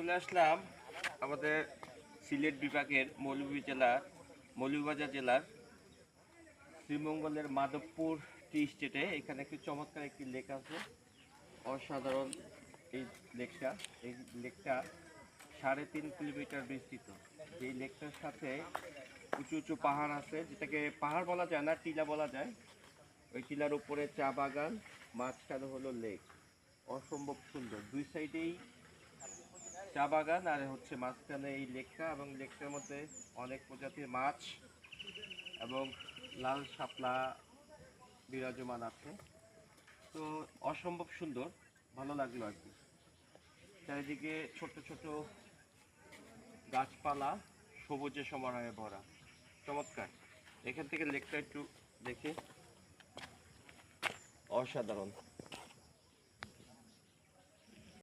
চলে আসলাম আমাদের সিলেট বিভাগের মৌলভী জেলার, মৌলভীবাজার জেলার শ্রীমঙ্গলের মাধবপুর টি স্টেটে। এখানে একটি চমৎকার একটি লেক আছে। অসাধারণ এই লেকটা। এই লেকটা সাড়ে তিন কিলোমিটার বিস্তৃত। এই লেকটার সাথে উঁচু উঁচু পাহাড় আছে, যেটাকে পাহাড় বলা যায় না, টিলা বলা যায়। ওই টিলার উপরে চা বাগান, মাঝখানে হলো লেক। অসম্ভব সুন্দর। দুই সাইডেই চা বাগান আর হচ্ছে মাঝখানে এই লেকটা এবং লেকটার মধ্যে অনেক প্রজাতির মাছ এবং লাল শাপলা বিরাজমান আছে। তো অসম্ভব সুন্দর, ভালো লাগল আর কি। চারিদিকে ছোট ছোট গাছপালা, সবুজে সমারোহে ভরা। চমৎকার। এখান থেকে লেকটা একটু দেখে। অসাধারণ।